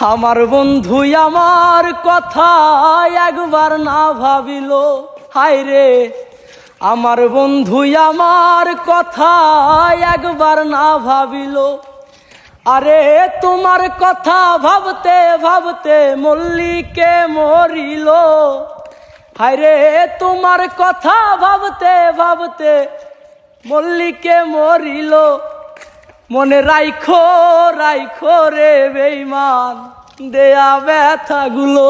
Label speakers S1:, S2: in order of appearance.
S1: আমার বন্ধু আমার কথা একবার না ভাবিল। হায় রে আমার বন্ধু আমার কথা একবার না ভাবিল। আরে, তোমার কথা ভাবতে ভাবতে মল্লিকে মরিল। হায় রে তোমার কথা ভাবতে ভাবতে মল্লিকে মরিল। মনে রাইখো রাইখো রে বেইমান দেয়া ব্যথাগুলো।